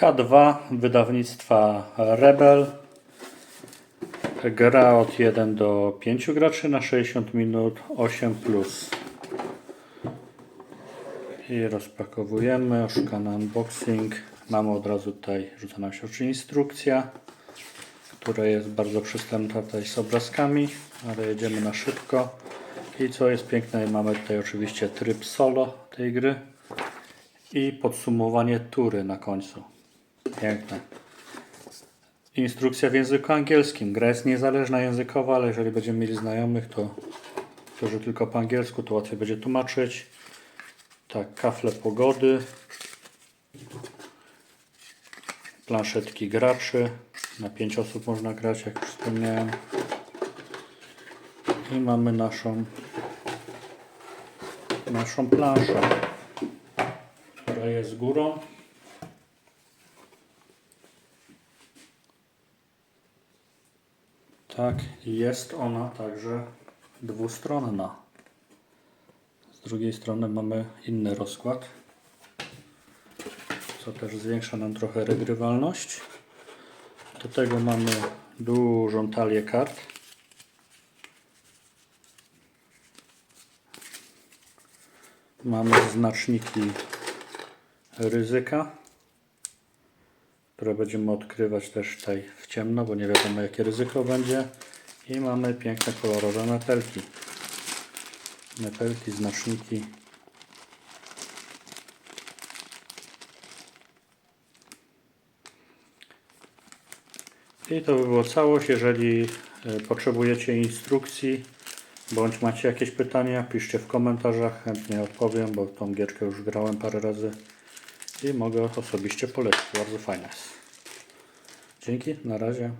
K2 wydawnictwa Rebel. Gra od 1 do 5 graczy na 60 minut 8 plus. I rozpakowujemy, oszukany unboxing. Mamy od razu tutaj, rzuca nam się oczy instrukcja, która jest bardzo przystępna tutaj z obrazkami, ale jedziemy na szybko. I co jest piękne, mamy tutaj oczywiście tryb solo tej gry i podsumowanie tury na końcu. Piękne. Instrukcja w języku angielskim. Gra jest niezależna językowa, ale jeżeli będziemy mieli znajomych, to którzy tylko po angielsku, to łatwiej będzie tłumaczyć. Tak, kafle pogody. Planszetki graczy. Na 5 osób można grać, jak wspomniałem. I mamy naszą naszą planszę, która jest górą. Tak, jest ona także dwustronna. Z drugiej strony mamy inny rozkład, co też zwiększa nam trochę regrywalność. Do tego mamy dużą talię kart. Mamy znaczniki ryzyka, które będziemy odkrywać też tutaj w ciemno, bo nie wiadomo jakie ryzyko będzie. I mamy piękne kolorowe metelki. Metelki, znaczniki. I to by było całość. Jeżeli e, potrzebujecie instrukcji bądź macie jakieś pytania, piszcie w komentarzach, chętnie odpowiem, bo tą gierkę już grałem parę razy i mogę osobiście polecić. Bardzo fajna jest. Dzięki, na razie.